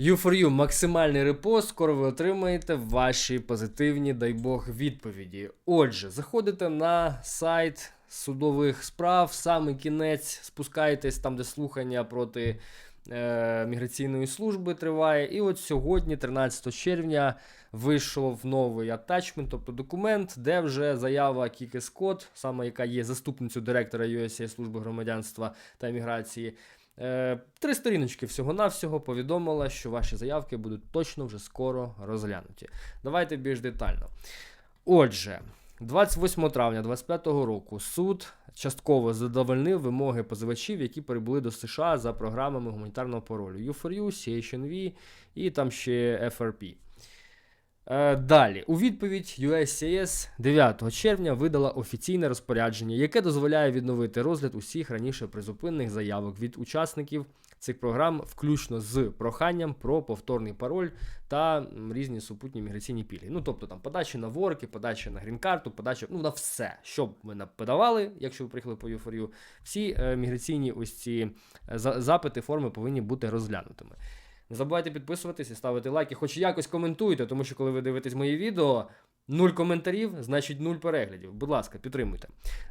U4U максимальний репост, скоро ви отримаєте ваші позитивні, дай Бог, відповіді. Отже, заходите на сайт судових справ, саме кінець, спускаєтесь там, де слухання проти е, міграційної служби триває. І от сьогодні, 13 червня, вийшов новий атачмент, тобто документ, де вже заява Кіки Скотт, саме яка є заступницею директора USAID служби громадянства та міграції. Е, Три сторіночки всього-навсього повідомила, що ваші заявки будуть точно вже скоро розглянуті. Давайте більш детально. Отже, 28 травня 2025 року суд частково задовольнив вимоги позивачів, які прибули до США за програмами гуманітарного паролю U4U, CHNV і там ще FRP. Е, Далі, у відповідь USCIS 9 червня видала офіційне розпорядження, яке дозволяє відновити розгляд усіх раніше призупинених заявок від учасників цих програм, включно з проханням про повторний пароль та різні супутні міграційні пільги. Ну, тобто там подачі на ворки, подачі на грін-карту, подача, ну на все, що б не подавали, якщо ви приїхали по U4U, всі е, міграційні ось ці е, запити, форми повинні бути розглянутими. Не забувайте підписуватись і ставити лайки, хоч якось коментуйте, тому що коли ви дивитесь мої відео, нуль коментарів, значить нуль переглядів. Будь ласка, підтримуйте.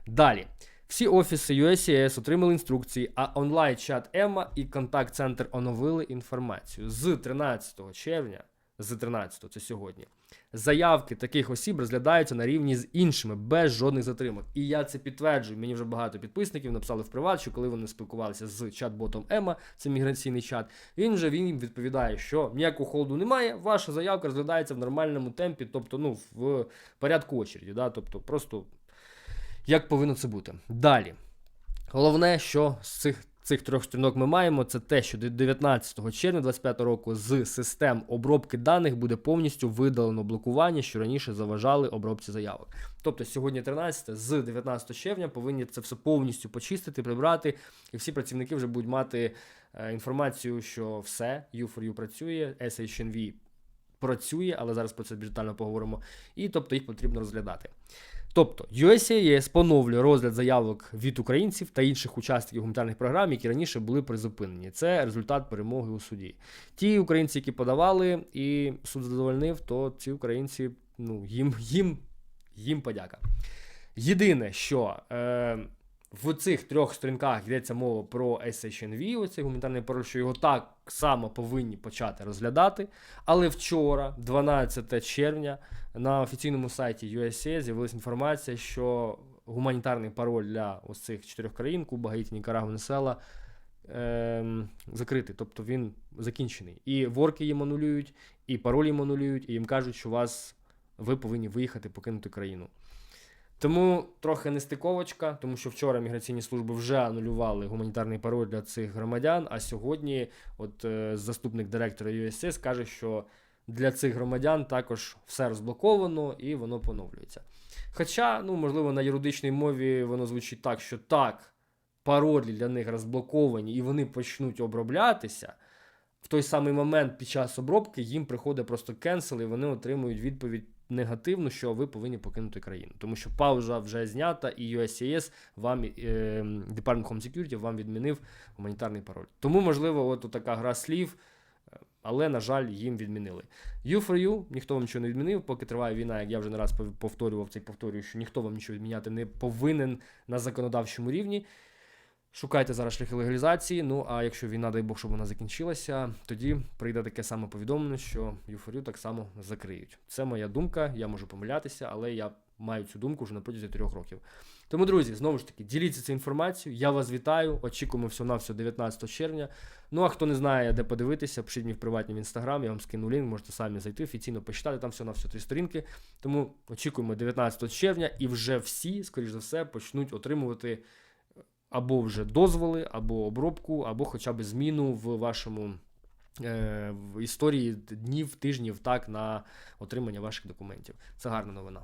Далі. Всі офіси USCIS отримали інструкції, а онлайн-чат Ема і контакт-центр оновили інформацію. З 13 червня, з 13 це сьогодні, заявки таких осіб розглядаються на рівні з іншими, без жодних затримок. І я це підтверджую. Мені вже багато підписників написали в приват, що коли вони спілкувалися з чат-ботом Ема, це міграційний чат, він вже він їм відповідає, що ніякого холоду немає, ваша заявка розглядається в нормальному темпі, тобто ну, в порядку очереді. Да? Тобто просто як повинно це бути. Далі. Головне, що з цих, цих трьох сторінок ми маємо, це те, що до 19 червня 2025 року з систем обробки даних буде повністю видалено блокування, що раніше заважали обробці заявок. Тобто сьогодні 13, з 19 червня повинні це все повністю почистити, прибрати, і всі працівники вже будуть мати е, інформацію, що все, U4U працює, SHNV працює, але зараз про це більш детально поговоримо. І тобто їх потрібно розглядати. Тобто USAID поновлює розгляд заявок від українців та інших учасників гуманітарних програм, які раніше були призупинені. Це результат перемоги у суді. Ті українці, які подавали, і суд задовольнив, то ці українці, ну їм, їм, їм подяка. Єдине, що е, в цих трьох сторінках йдеться мова про SHNV, оцей гуманітарний пароль, що його так само повинні почати розглядати. Але вчора, 12 червня, на офіційному сайті USAID з'явилася інформація, що гуманітарний пароль для ось цих чотирьох країн Куба, Гаїті, Нікарагу, Венесуела, ем, закритий, тобто він закінчений. І ворки їм анулюють, і пароль їм анулюють, і їм кажуть, що вас ви повинні виїхати, покинути країну. Тому трохи нестиковочка, тому що вчора міграційні служби вже анулювали гуманітарний пароль для цих громадян. А сьогодні, от е, заступник директора USS каже, що для цих громадян також все розблоковано і воно поновлюється. Хоча, ну можливо, на юридичній мові воно звучить так, що так, паролі для них розблоковані і вони почнуть оброблятися. В той самий момент під час обробки їм приходить просто кенсел, і вони отримують відповідь негативну, що ви повинні покинути країну. Тому що пауза вже знята, і USCIS вам, е, Department Home Security вам відмінив гуманітарний пароль. Тому, можливо, от така гра слів, е, але, на жаль, їм відмінили. U4U, ніхто вам нічого не відмінив, поки триває війна, як я вже не раз повторював це повторюю, що ніхто вам нічого відміняти не повинен на законодавчому рівні. Шукайте зараз шляхи легалізації. Ну а якщо війна, дай Бог, щоб вона закінчилася, тоді прийде таке саме повідомлення, що Юфорю так само закриють. Це моя думка, я можу помилятися, але я маю цю думку вже на протязі трьох років. Тому, друзі, знову ж таки, діліться цією інформацією. Я вас вітаю. Очікуємо всього на всього 19 червня. Ну а хто не знає, де подивитися, пишіть мені в приватні в інстаграм, я вам скину лінк, можете самі зайти, офіційно почитати, там всього на всього три сторінки. Тому очікуємо 19 червня, і вже всі, скоріш за все, почнуть отримувати або вже дозволи, або обробку, або хоча б зміну в вашому е, в історії днів, тижнів так на отримання ваших документів. Це гарна новина.